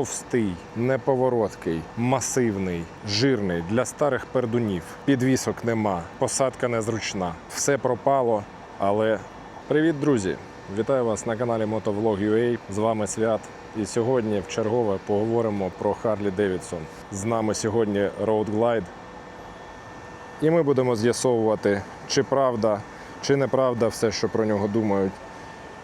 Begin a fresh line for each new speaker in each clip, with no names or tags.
товстий, неповороткий, масивний, жирний для старих пердунів. Підвісок нема, посадка незручна. Все пропало, але привіт, друзі! Вітаю вас на каналі Motovlog.ua. З вами Свят. І сьогодні в чергове поговоримо про Харлі Девідсон. З нами сьогодні Road Glide. І ми будемо з'ясовувати, чи правда, чи неправда все, що про нього думають.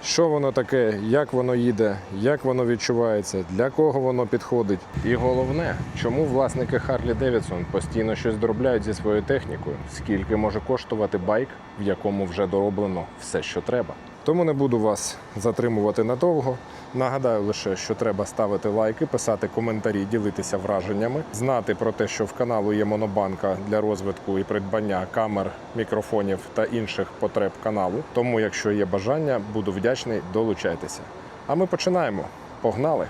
Що воно таке, як воно їде, як воно відчувається, для кого воно підходить. І головне, чому власники Харлі Девідсон постійно щось доробляють зі своєю технікою, скільки може коштувати байк, в якому вже дороблено все, що треба. Тому не буду вас затримувати надовго. Нагадаю лише, що треба ставити лайки, писати коментарі, ділитися враженнями, знати про те, що в каналу є монобанка для розвитку і придбання камер, мікрофонів та інших потреб каналу. Тому, якщо є бажання, буду вдячний, долучайтеся. А ми починаємо. Погнали!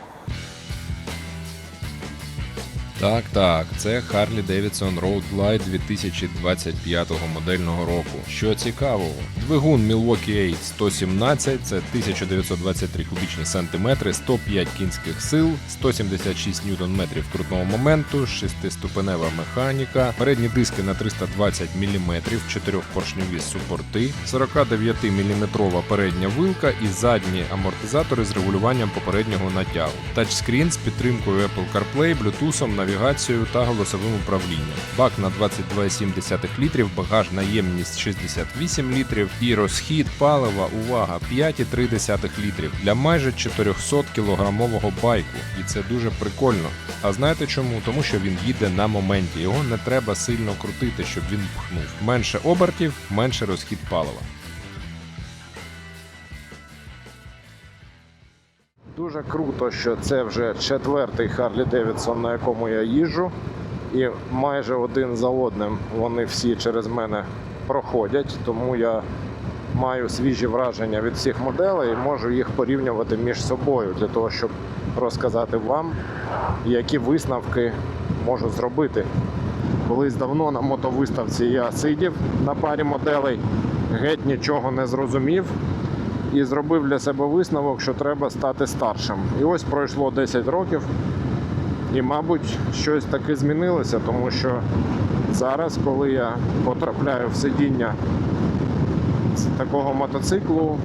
Так, так, це Harley Davidson Road Glide 2025 модельного року. Що цікавого, двигун Milwaukee 8 117 це 1923 кубічні сантиметри, 105 кінських сил, 176 ньютон метрів крутного моменту, шестиступенева механіка, передні диски на 320 мм, 4-поршневі супорти, 49 мм передня вилка і задні амортизатори з регулюванням попереднього натягу, тачскрін з підтримкою Apple CarPlay, Bluetooth, навігацією та голосовим управлінням. Бак на 22,7 літрів, багажна ємність 68 літрів і розхід палива, увага, 5,3 літрів для майже 400 кілограмового байку. І це дуже прикольно. А знаєте чому? Тому що він їде на моменті. Його не треба сильно крутити, щоб він пхнув. Менше обертів, менше розхід палива.
Дуже круто, що це вже четвертий Харлі Девідсон, на якому я їжджу. І майже один за одним вони всі через мене проходять, тому я маю свіжі враження від всіх моделей і можу їх порівнювати між собою для того, щоб розказати вам, які висновки можу зробити. Колись давно на мотовиставці я сидів на парі моделей, геть нічого не зрозумів і зробив для себе висновок, що треба стати старшим. І ось пройшло 10 років, і, мабуть, щось таки змінилося, тому що зараз, коли я потрапляю в сидіння з такого мотоциклу,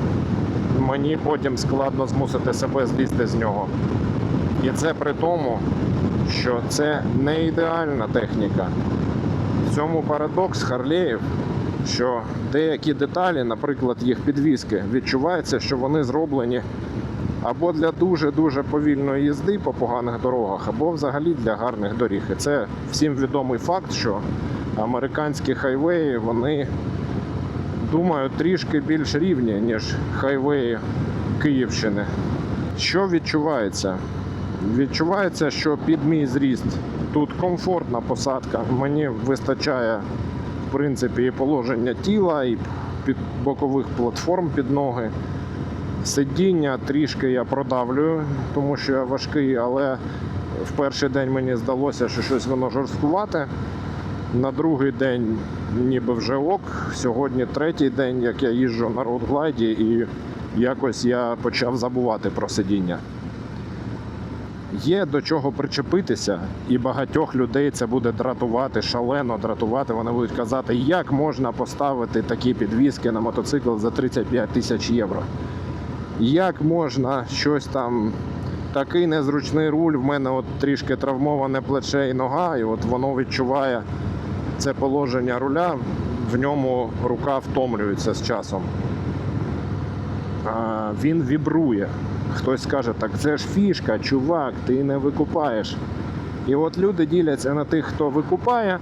мені потім складно змусити себе злізти з нього. І це при тому, що це не ідеальна техніка. В цьому парадокс Харлеїв, що деякі деталі, наприклад, їх підвіски, відчувається, що вони зроблені або для дуже-дуже повільної їзди по поганих дорогах, або взагалі для гарних доріг. І це всім відомий факт, що американські хайвеї вони думаю трішки більш рівні, ніж хайвеї Київщини. Що відчувається? Відчувається, що під мій зріст тут комфортна посадка. Мені вистачає принципі і положення тіла, і під бокових платформ під ноги. Сидіння трішки я продавлюю, тому що я важкий, але в перший день мені здалося, що щось воно жорсткувате. На другий день ніби вже ок. Сьогодні третій день, як я їжджу на роудглайді, і якось я почав забувати про сидіння. Є до чого причепитися, і багатьох людей це буде дратувати, шалено дратувати. Вони будуть казати, як можна поставити такі підвіски на мотоцикл за 35 тисяч євро. Як можна щось там, такий незручний руль, в мене от трішки травмоване плече і нога, і от воно відчуває це положення руля, в ньому рука втомлюється з часом. Він вібрує. Хтось скаже, так це ж фішка, чувак, ти не викупаєш. І от люди діляться на тих, хто викупає,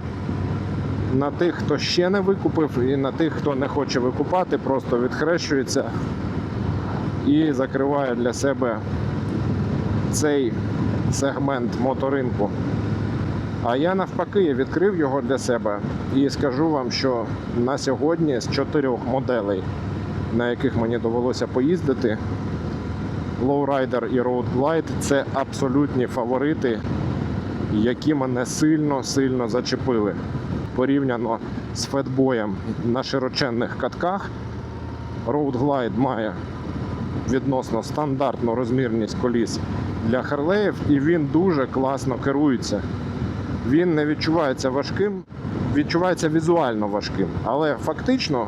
на тих, хто ще не викупив, і на тих, хто не хоче викупати, просто відхрещується і закриває для себе цей сегмент моторинку. А я навпаки відкрив його для себе і скажу вам, що на сьогодні з чотирьох моделей, на яких мені довелося поїздити, Lowrider і Road Glide це абсолютні фаворити, які мене сильно-сильно зачепили. Порівняно з фетбоєм на широченних катках, Road Glide має відносно стандартну розмірність коліс для Харлеїв, і він дуже класно керується. Він не відчувається важким, відчувається візуально важким, але фактично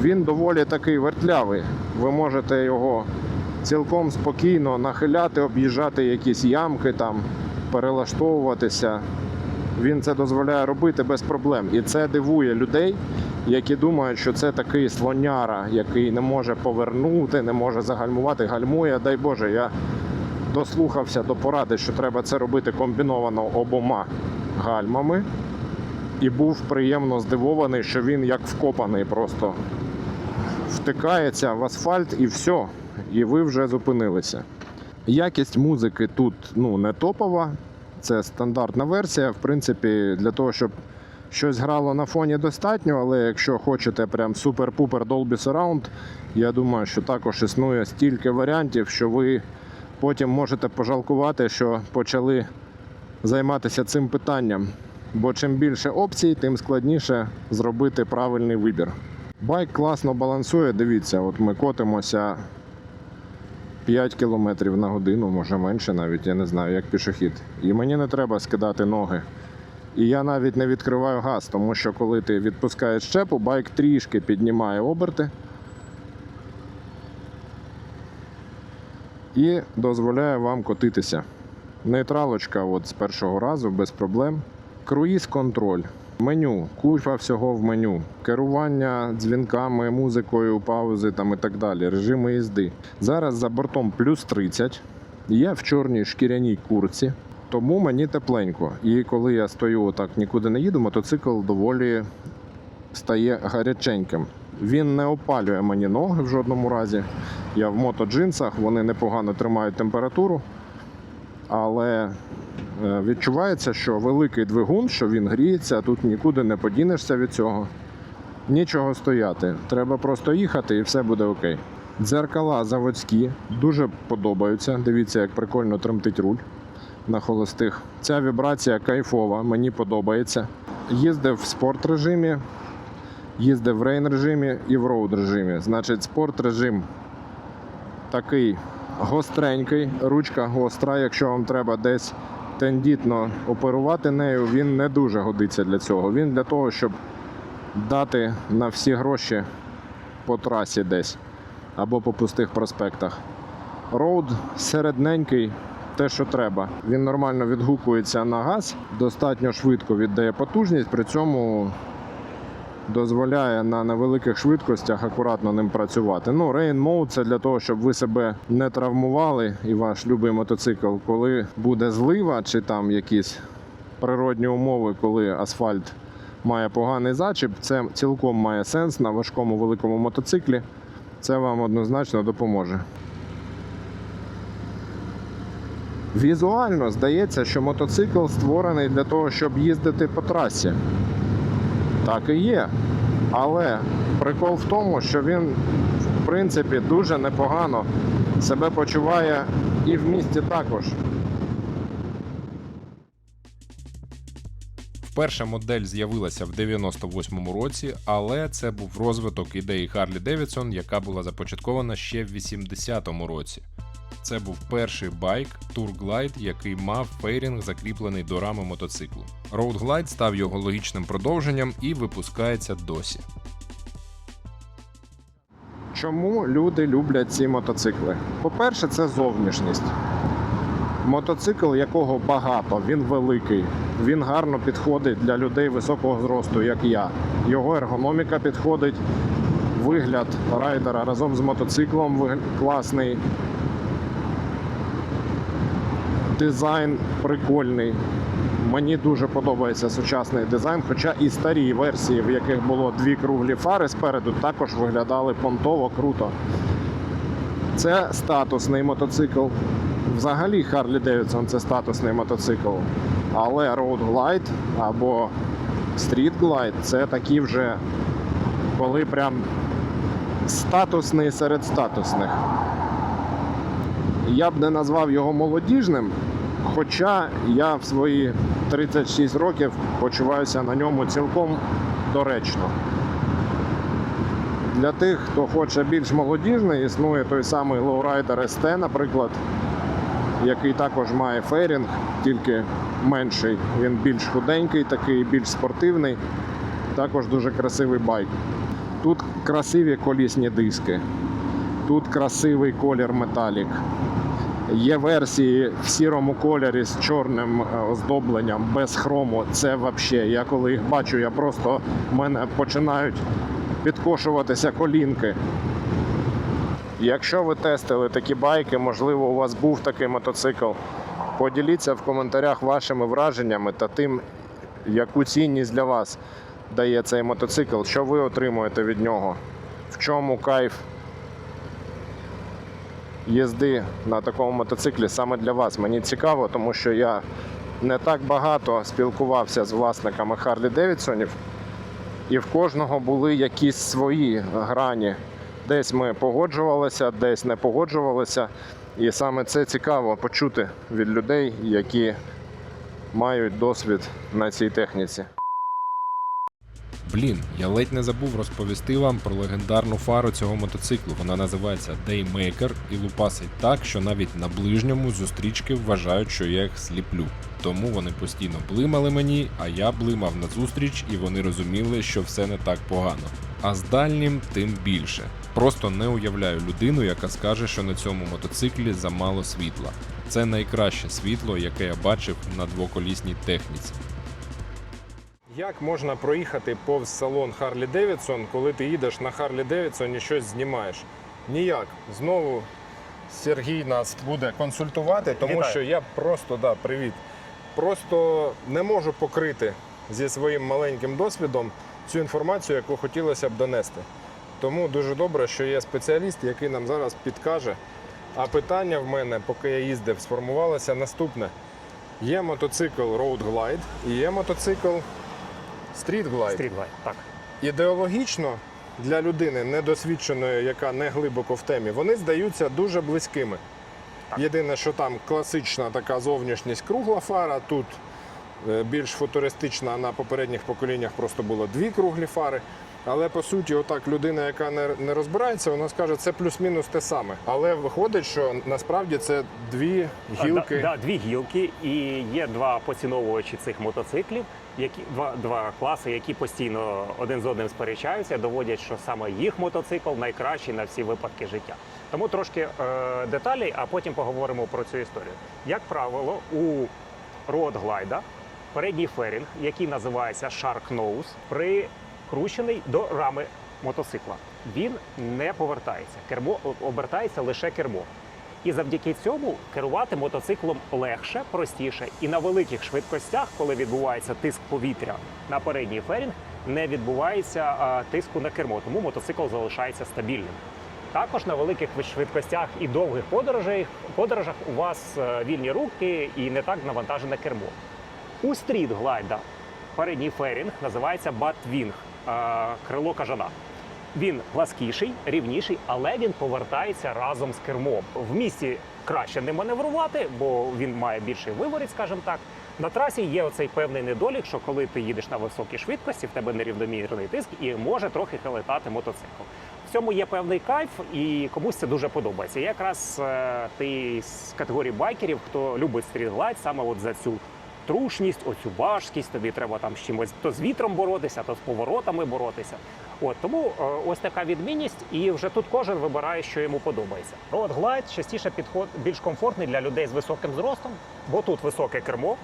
він доволі такий вертлявий. Ви можете його цілком спокійно нахиляти, об'їжджати якісь ямки, там, перелаштовуватися. Він це дозволяє робити без проблем. І це дивує людей, які думають, що це такий слоняра, який не може повернути, не може загальмувати, гальмує. Дай Боже, я дослухався до поради, що треба це робити комбіновано обома гальмами. І був приємно здивований, що він як вкопаний просто втикається в асфальт і все. І ви вже зупинилися. Якість музики тут ну, не топова. Це стандартна версія. В принципі, для того, щоб щось грало на фоні достатньо, але якщо хочете прям супер-пупер Dolby Surround, я думаю, що також існує стільки варіантів, що ви потім можете пожалкувати, що почали займатися цим питанням. Бо чим більше опцій, тим складніше зробити правильний вибір. Байк класно балансує. Дивіться, от ми котимося 5 км на годину, може менше навіть, я не знаю, як пішохід. І мені не треба скидати ноги. І я навіть не відкриваю газ, тому що коли ти відпускаєш щепу, байк трішки піднімає оберти і дозволяє вам котитися. Нейтралочка от з першого разу без проблем. Круїз контроль. Меню, купа всього в меню, керування дзвінками, музикою, паузи там і так далі, режими їзди. Зараз за бортом плюс 30. Я в чорній шкіряній курці, тому мені тепленько. І коли я стою отак, нікуди не їду, мотоцикл доволі стає гаряченьким. Він не опалює мені ноги в жодному разі. Я в мотоджинсах, вони непогано тримають температуру. Але відчувається, що великий двигун, що він гріється, тут нікуди не подінешся від цього. Нічого стояти. Треба просто їхати і все буде окей. Дзеркала заводські дуже подобаються. Дивіться, як прикольно тремтить руль на холостих. Ця вібрація кайфова, мені подобається. Їздив в спорт режимі, їздив в рейн режимі і в роуд режимі. Значить, спорт режим такий гостренький, ручка гостра. Якщо вам треба десь тендітно оперувати нею, він не дуже годиться для цього. Він для того, щоб дати на всі гроші по трасі десь або по пустих проспектах. Роуд середненький, те, що треба. Він нормально відгукується на газ, достатньо швидко віддає потужність, при цьому дозволяє на невеликих швидкостях акуратно ним працювати. Ну, Rain Mode це для того, щоб ви себе не травмували і ваш любий мотоцикл, коли буде злива чи там якісь природні умови, коли асфальт має поганий зачіп, це цілком має сенс на важкому великому мотоциклі. Це вам однозначно допоможе. Візуально здається, що мотоцикл створений для того, щоб їздити по трасі. Так і є. Але прикол в тому, що він, в принципі, дуже непогано себе почуває і в місті також.
Вперше модель з'явилася в 98-му році, але це був розвиток ідеї Харлі Девідсон, яка була започаткована ще в 80-му році. Це був перший байк Tour Glide, який мав фейрінг закріплений до рами мотоциклу. Road Glide став його логічним продовженням і випускається досі.
Чому люди люблять ці мотоцикли? По-перше, це зовнішність. Мотоцикл, якого багато, він великий, він гарно підходить для людей високого зросту, як я. Його ергономіка підходить, вигляд райдера разом з мотоциклом класний. Дизайн прикольний. Мені дуже подобається сучасний дизайн, хоча і старі версії, в яких було дві круглі фари спереду, також виглядали понтово круто. Це статусний мотоцикл. Взагалі Harley Davidson це статусний мотоцикл. Але Road Glide або Street Glide це такі вже, коли прям статусний серед статусних. Я б не назвав його молодіжним, хоча я в свої 36 років почуваюся на ньому цілком доречно. Для тих, хто хоче більш молодіжний, існує той самий Lowrider ST, наприклад, який також має фейрінг, тільки менший. Він більш худенький, такий, більш спортивний. Також дуже красивий байк. Тут красиві колісні диски. Тут красивий колір металік. Є версії в сірому кольорі з чорним е, оздобленням, без хрому. Це взагалі. Я коли їх бачу, я просто в мене починають підкошуватися колінки. Якщо ви тестили такі байки, можливо, у вас був такий мотоцикл. Поділіться в коментарях вашими враженнями та тим, яку цінність для вас дає цей мотоцикл, що ви отримуєте від нього, в чому кайф їзди на такому мотоциклі саме для вас. Мені цікаво, тому що я не так багато спілкувався з власниками Харлі Девідсонів, і в кожного були якісь свої грані. Десь ми погоджувалися, десь не погоджувалися. І саме це цікаво почути від людей, які мають досвід на цій техніці.
Блін, я ледь не забув розповісти вам про легендарну фару цього мотоциклу. Вона називається Daymaker і лупасить так, що навіть на ближньому зустрічки вважають, що я їх сліплю. Тому вони постійно блимали мені, а я блимав на зустріч, і вони розуміли, що все не так погано. А з дальнім тим більше. Просто не уявляю людину, яка скаже, що на цьому мотоциклі замало світла. Це найкраще світло, яке я бачив на двоколісній техніці. Як можна проїхати повз салон Харлі Девідсон, коли ти їдеш на Харлі Девідсон і щось знімаєш? Ніяк. Знову Сергій нас буде консультувати, тому
Вітаю.
що я просто да, привіт. Просто не можу покрити зі своїм маленьким досвідом цю інформацію, яку хотілося б донести. Тому дуже добре, що є спеціаліст, який нам зараз підкаже. А питання в мене, поки я їздив, сформувалося наступне: є мотоцикл Road Glide і є мотоцикл Street Glide.
Стрітлайт, так.
Ідеологічно для людини недосвідченої, яка не глибоко в темі, вони здаються дуже близькими. Єдине, що там класична така зовнішність кругла фара, тут більш футуристична, на попередніх поколіннях просто було дві круглі фари. Але по суті, отак людина, яка не, розбирається, вона скаже, це плюс-мінус те саме. Але виходить, що насправді це дві гілки.
Да, да, дві гілки, і є два поціновувачі цих мотоциклів, які два, два класи, які постійно один з одним сперечаються, доводять, що саме їх мотоцикл найкращий на всі випадки життя. Тому трошки е, деталей, а потім поговоримо про цю історію. Як правило, у Road Glide передній ферінг, який називається Shark Nose, прикручений до рами мотоцикла. Він не повертається. Кермо обертається лише кермо. І завдяки цьому керувати мотоциклом легше, простіше. І на великих швидкостях, коли відбувається тиск повітря на передній ферінг, не відбувається а, тиску на кермо, тому мотоцикл залишається стабільним. Також на великих швидкостях і довгих подорожах, подорожах у вас е, вільні руки і не так навантажене кермо. У стріт глайда передній ферінг називається батвінг крило кажана. Він пласкіший, рівніший, але він повертається разом з кермом. В місті краще не маневрувати, бо він має більший виворіт, скажімо так. На трасі є оцей певний недолік, що коли ти їдеш на високій швидкості, в тебе нерівномірний тиск і може трохи хилитати мотоцикл. В цьому є певний кайф, і комусь це дуже подобається. Якраз е, ти з категорії байкерів, хто любить стрітглайд, саме от за цю трушність, оцю важкість, тобі треба там з чимось то з вітром боротися, то з поворотами боротися. От тому е, ось така відмінність, і вже тут кожен вибирає, що йому подобається. Road Glide частіше підход більш комфортний для людей з високим зростом, бо тут високе кермо.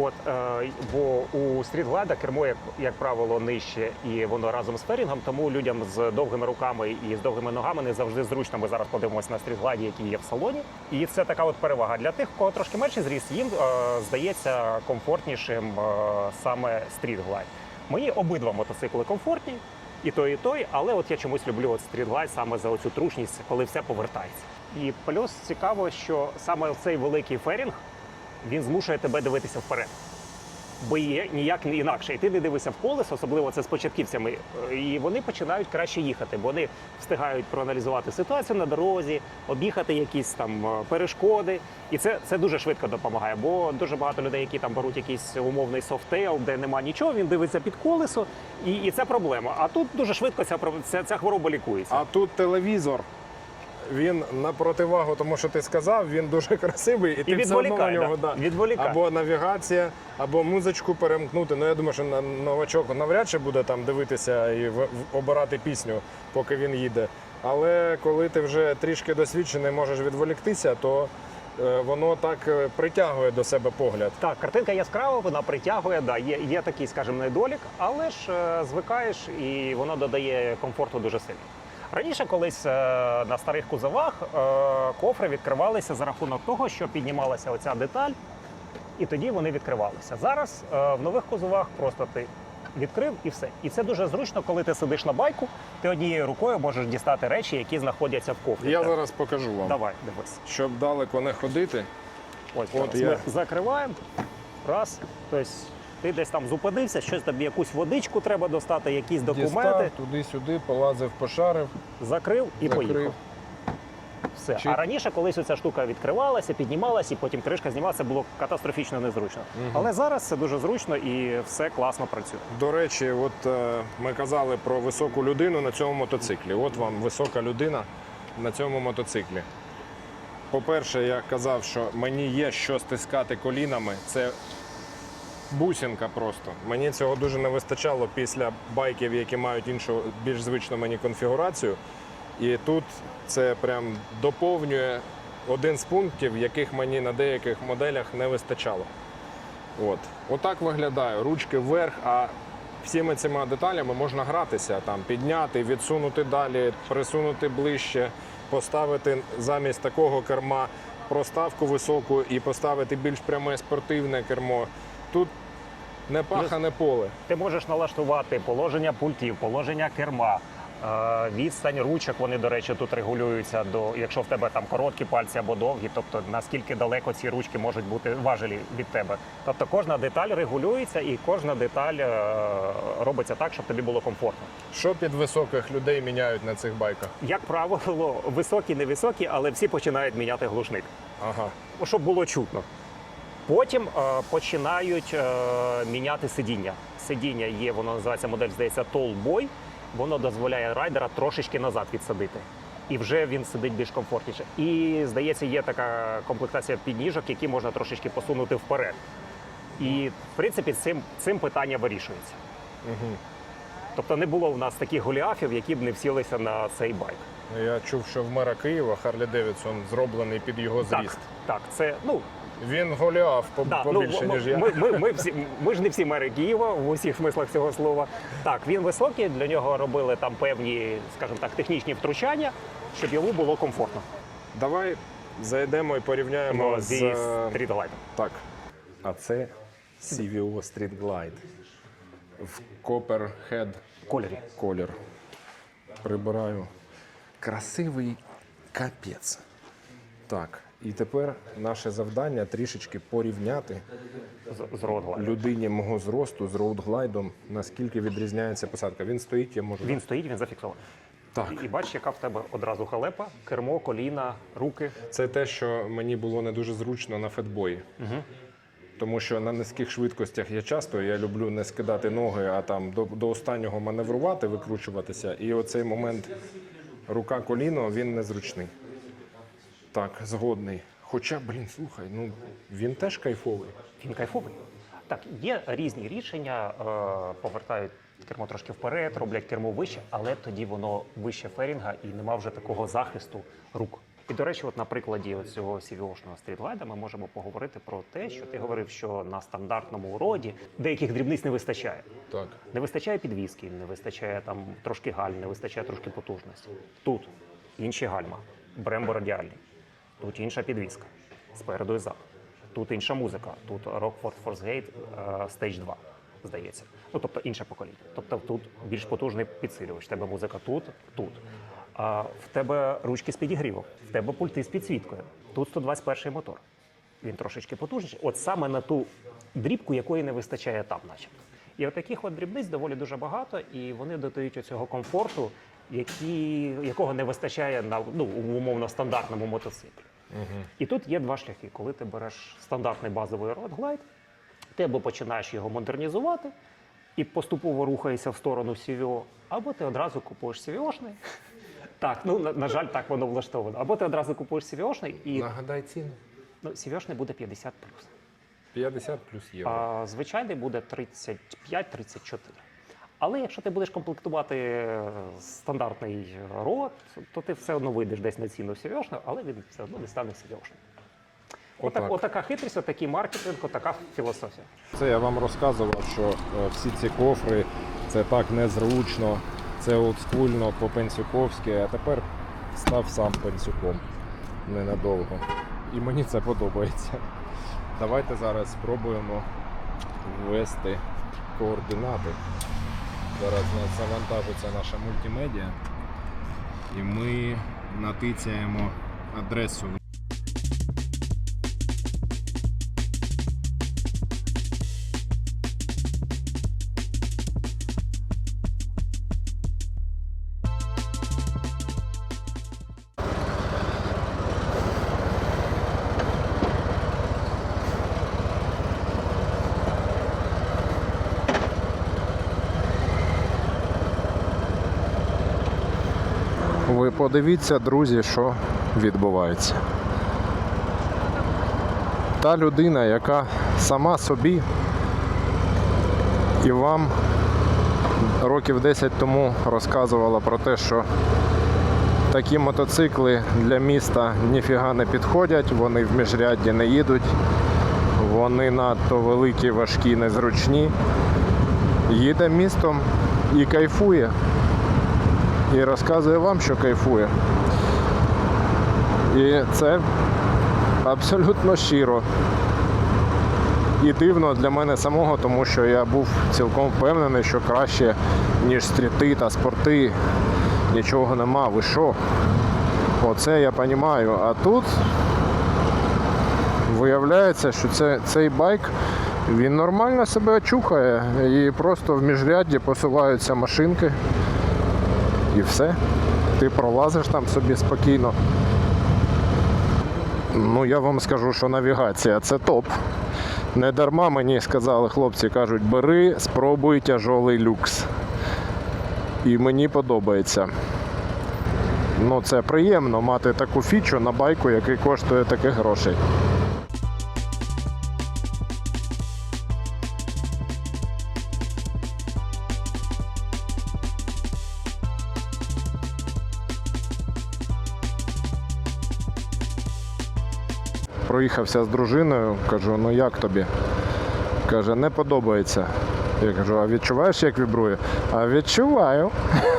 От, е, бо у стрітглайда кермо, як, як правило, нижче і воно разом з ферінгом, тому людям з довгими руками і з довгими ногами не завжди зручно. Ми зараз подивимося на стрітглайді, який є в салоні. І це така от перевага для тих, кого трошки менший зріст, їм е, здається комфортнішим е, саме стрітглайд. Мої обидва мотоцикли комфортні, і той, і той, але от я чомусь люблю от стрітглайд саме за оцю трушність, коли все повертається. І плюс цікаво, що саме цей великий ферінг він змушує тебе дивитися вперед. биє ніяк не інакше. І ти не дивишся в колесо, особливо це з початківцями, е, і вони починають краще їхати, бо вони встигають проаналізувати ситуацію на дорозі, об'їхати якісь там е, перешкоди. І це, це дуже швидко допомагає. Бо дуже багато людей, які там беруть якийсь умовний софтейл, де нема нічого, він дивиться під колесо, і, і це проблема. А тут дуже швидко ця, ця, ця хвороба лікується.
А тут телевізор. Він на противагу тому, що ти сказав, він дуже красивий, і ти все одно на нього
да,
да.
відволікає.
або навігація, або музичку перемкнути. Ну я думаю, що на- новачок навряд чи буде там дивитися і в- в- обирати пісню, поки він їде. Але коли ти вже трішки досвідчений, можеш відволіктися, то е, воно так е, притягує до себе погляд.
Так, картинка яскрава, вона притягує, да, є, є такий, скажімо, недолік, але ж е, звикаєш і воно додає комфорту дуже сильно. Раніше колись е, на старих кузовах е, кофри відкривалися за рахунок того, що піднімалася оця деталь, і тоді вони відкривалися. Зараз е, в нових кузовах просто ти відкрив і все. І це дуже зручно, коли ти сидиш на байку, ти однією рукою можеш дістати речі, які знаходяться в кофрі.
Я зараз покажу вам,
Давай, дивись.
щоб далеко не ходити.
Ось
От
зараз
я.
ми закриваємо. Раз. Тобто ти десь там зупинився, щось тобі якусь водичку треба достати, якісь документи,
туди-сюди, полазив, пошарив.
закрив і
Закрив.
поїхав. Все.
Чи-
А раніше колись оця штука відкривалася, піднімалася, і потім кришка знімалася, було катастрофічно незручно. Але зараз це дуже зручно і все класно працює.
До речі, от е, ми казали про високу людину на цьому мотоциклі. От вам висока людина на цьому мотоциклі. По-перше, я казав, що мені є що стискати колінами. Це бусинка просто. Мені цього дуже не вистачало після байків, які мають іншу, більш звичну мені конфігурацію. І тут це прям доповнює один з пунктів, яких мені на деяких моделях не вистачало. От. Отак виглядає. Ручки вверх, а всіми цими деталями можна гратися, там, підняти, відсунути далі, присунути ближче, поставити замість такого керма проставку високу і поставити більш пряме спортивне кермо. Тут не паха, не поле.
Ти можеш налаштувати положення пультів, положення керма. е, Відстань ручок, вони, до речі, тут регулюються до, якщо в тебе там короткі пальці або довгі, тобто наскільки далеко ці ручки можуть бути важелі від тебе. Тобто кожна деталь регулюється і кожна деталь е, робиться так, щоб тобі було комфортно.
Що під високих людей міняють на цих байках?
Як правило, високі, невисокі, але всі починають міняти глушник,
Ага.
щоб було чутно. Потім е, починають е, міняти сидіння. Сидіння є, воно називається модель, здається, Tallboy. Воно дозволяє райдера трошечки назад відсадити. І вже він сидить більш комфортніше. І здається, є така комплектація підніжок, які можна трошечки посунути вперед. І в принципі цим, цим питання вирішується.
Угу.
Тобто не було в нас таких голіафів, які б не всілися на цей байк.
Я чув, що в мера Києва Харлі Девідсон зроблений під його
Так,
зріст.
так, це ну
Він голіаф по-
Да,
побільше,
ну,
ніж я.
Ми, ми, ми, всі, ми ж не всі мери Києва в усіх смислах цього слова. Так, він високий, для нього робили там певні, скажімо так, технічні втручання, щоб йому було комфортно.
Давай зайдемо і порівняємо
Ну,
з
зі
е,
стрітлайтом.
так. А це CVO Street Glide в Copperhead
Кольорі.
колір. Прибираю. Красивий капець. Так, і тепер наше завдання трішечки порівняти
З, з
людині мого зросту з роудглайдом, наскільки відрізняється посадка. Він стоїть, я можу.
Він стоїть, він зафіксований.
Так.
І, і бачиш, яка в тебе одразу халепа, кермо, коліна, руки.
Це те, що мені було не дуже зручно на фетбої. Тому що на низьких швидкостях я часто я люблю не скидати ноги, а там до, до останнього маневрувати, викручуватися. І оцей момент рука коліно він незручний. Так, згодний. Хоча, блін, слухай, ну він теж кайфовий.
Він кайфовий. Так, є різні рішення, е, повертають кермо трошки вперед, роблять кермо вище, але тоді воно вище ферінга і нема вже такого захисту рук. І до речі, от на прикладі цього CVO-шного стрітлайда ми можемо поговорити про те, що ти говорив, що на стандартному уроді деяких дрібниць не вистачає.
Так.
Не вистачає підвіски, не вистачає там трошки галь, не вистачає трошки потужності. Тут інші гальма, брембо радіальний, тут інша підвіска, спереду і ззаду. Тут інша музика, тут Rockford Force Gate е, Stage 2, здається. Ну, тобто інше покоління. Тобто тут більш потужний підсилювач. В тебе музика тут, тут. А в тебе ручки з підігрівом, в тебе пульти з підсвіткою. Тут 121 мотор. він трошечки потужніший, от саме на ту дрібку, якої не вистачає там, начебто. І от таких от дрібниць доволі дуже багато, і вони додають оцього комфорту, які, якого не вистачає на ну, умовно стандартному мотоциклі. І тут є два шляхи. Коли ти береш стандартний базовий Road Glide, ти або починаєш його модернізувати і поступово рухаєшся в сторону CVO, або ти одразу купуєш CVO-шний. Так, ну на, на жаль, так воно влаштовано. Або ти одразу купуєш CVO-шний і
Нагадай ціну.
ну, CVO-шний буде 50 плюс.
50 плюс євро.
А звичайний буде 35-34. Але якщо ти будеш комплектувати е, стандартний рот, то ти все одно вийдеш десь на ціну CVO-шного, але він все одно не стане CVO-шним. Отак,
Отак.
отака хитрість, отакий маркетинг, отака філософія.
Це я вам розказував, що е, всі ці кофри це так незручно, це олдскульно по-пенсюковськи, а тепер став сам пенсюком ненадовго. І мені це подобається. Давайте зараз спробуємо ввести координати. Зараз завантажиться наша мультимедіа, і ми натицяємо адресу подивіться, друзі, що відбувається. Та людина, яка сама собі і вам років 10 тому розказувала про те, що такі мотоцикли для міста ніфіга не підходять, вони в міжрядді не їдуть, вони надто великі, важкі, незручні. Їде містом і кайфує і розказує вам, що кайфує. І це абсолютно щиро. І дивно для мене самого, тому що я був цілком впевнений, що краще, ніж стріти та спорти, нічого нема. Ви що? Оце я розумію. А тут виявляється, що це, цей байк він нормально себе чухає і просто в міжрядді посуваються машинки і все. Ти пролазиш там собі спокійно. Ну, я вам скажу, що навігація це топ. Не дарма мені сказали хлопці, кажуть, бери, спробуй тяжолий люкс. І мені подобається. Ну, це приємно мати таку фічу на байку, який коштує таких грошей. Проїхався з дружиною, кажу, ну як тобі? Каже, не подобається. Я кажу, а відчуваєш, як вібрує? А відчуваю.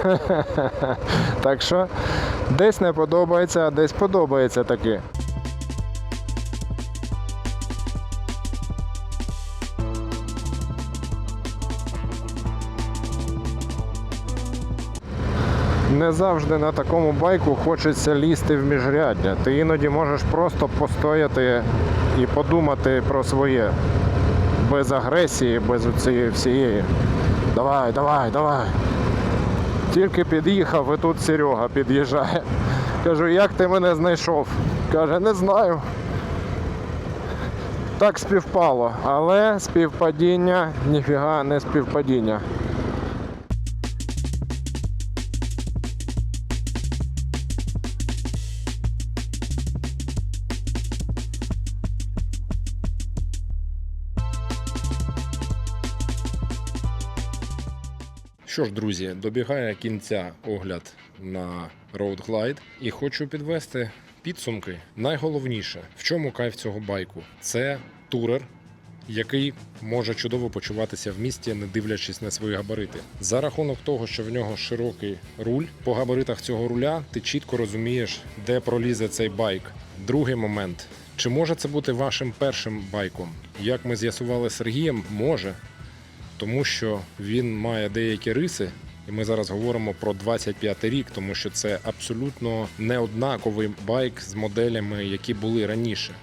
так що десь не подобається, а десь подобається таки. Не завжди на такому байку хочеться лізти в міжряддя. Ти іноді можеш просто постояти і подумати про своє. Без агресії, без цієї всієї. Давай, давай, давай. Тільки під'їхав, і тут Серега під'їжджає. Кажу, як ти мене знайшов? Каже, не знаю. Так співпало, але співпадіння ніфіга не співпадіння.
Що ж, друзі, добігає кінця огляд на Road Glide і хочу підвести підсумки. Найголовніше, в чому кайф цього байку, це турер. Який може чудово почуватися в місті, не дивлячись на свої габарити, за рахунок того, що в нього широкий руль, по габаритах цього руля ти чітко розумієш, де пролізе цей байк. Другий момент: чи може це бути вашим першим байком? Як ми з'ясували з Сергієм, може, тому що він має деякі риси. І ми зараз говоримо про 25 рік, тому що це абсолютно не однаковий байк з моделями, які були раніше.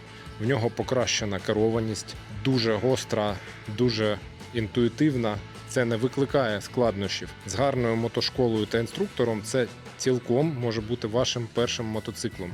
В нього покращена керованість, дуже гостра, дуже інтуїтивна. Це не викликає складнощів. З гарною мотошколою та інструктором це цілком може бути вашим першим мотоциклом.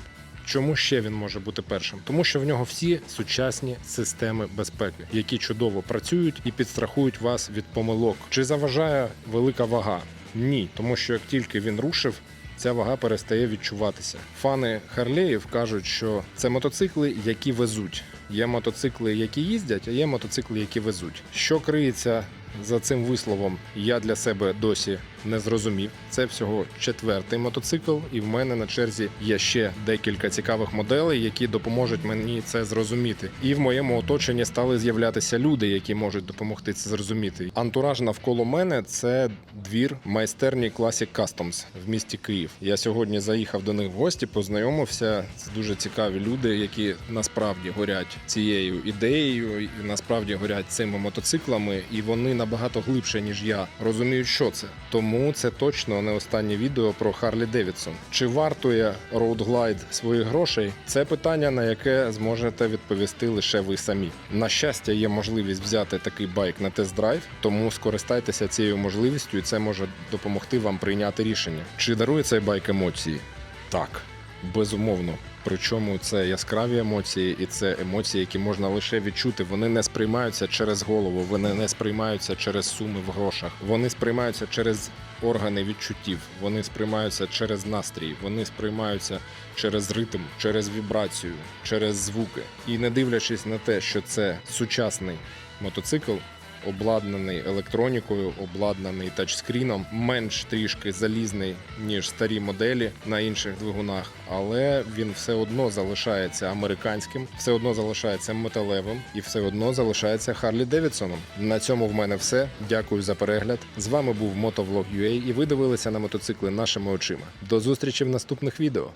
Чому ще він може бути першим? Тому що в нього всі сучасні системи безпеки, які чудово працюють і підстрахують вас від помилок. Чи заважає велика вага? Ні, тому що як тільки він рушив, ця вага перестає відчуватися. Фани Харлеїв кажуть, що це мотоцикли, які везуть. Є мотоцикли, які їздять, а є мотоцикли, які везуть. Що криється за цим висловом, я для себе досі не зрозумів. Це всього четвертий мотоцикл, і в мене на черзі є ще декілька цікавих моделей, які допоможуть мені це зрозуміти. І в моєму оточенні стали з'являтися люди, які можуть допомогти це зрозуміти. Антураж навколо мене це двір майстерні Classic Customs в місті Київ. Я сьогодні заїхав до них в гості, познайомився. Це дуже цікаві люди, які насправді горять цією ідеєю, і насправді горять цими мотоциклами, і вони набагато глибше ніж я розуміють, що це. Тому це точно не останнє відео про Харлі Девідсон. Чи вартує Road Glide своїх грошей? Це питання, на яке зможете відповісти лише ви самі. На щастя, є можливість взяти такий байк на тест-драйв, тому скористайтеся цією можливістю, і це може допомогти вам прийняти рішення. Чи дарує цей байк емоції? Так, безумовно. Причому це яскраві емоції, і це емоції, які можна лише відчути. Вони не сприймаються через голову, вони не сприймаються через суми в грошах. Вони сприймаються через органи відчуттів, вони сприймаються через настрій, вони сприймаються через ритм, через вібрацію, через звуки. І не дивлячись на те, що це сучасний мотоцикл, обладнаний електронікою, обладнаний тачскріном, менш трішки залізний ніж старі моделі на інших двигунах, але він все одно залишається американським, все одно залишається металевим і все одно залишається Харлі Девідсоном. На цьому в мене все. Дякую за перегляд. З вами був Motovlog.ua і ви дивилися на мотоцикли нашими очима. До зустрічі в наступних відео.